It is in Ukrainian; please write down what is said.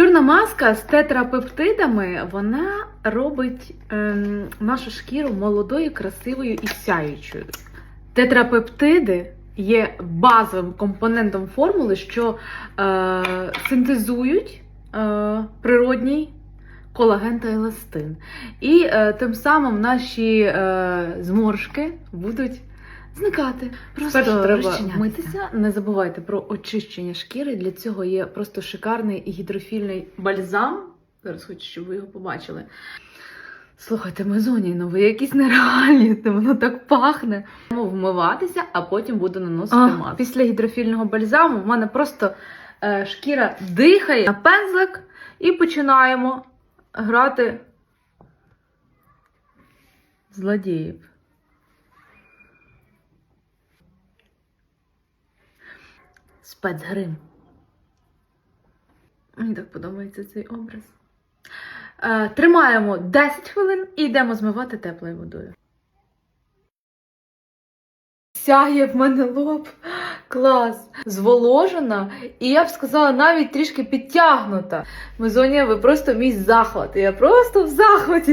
Чорна маска з тетрапептидами вона робить ем, нашу шкіру молодою, красивою і сяючою. Тетрапептиди є базовим компонентом формули, що е, синтезують е, природній колаген та еластин. І е, тим самим наші е, зморшки будуть зникати. Просто Спершу треба митися. Не забувайте про очищення шкіри. Для цього є просто шикарний гідрофільний бальзам. Зараз хочу, щоб ви його побачили. Слухайте, мезоній новий, якісь нереальні, воно так пахне. Вмиватися, а потім буду наносити А. маску. Після гідрофільного бальзаму в мене просто е, шкіра дихає на пензлик і починаємо грати злодіїв. Спецгрим. Мені так подобається цей образ. Е, тримаємо 10 хвилин і йдемо змивати теплою водою. Сяє в мене лоб. Клас! Зволожена, і я б сказала, навіть трішки підтягнута. Мезонія, ви просто мій захват. Я просто в захваті.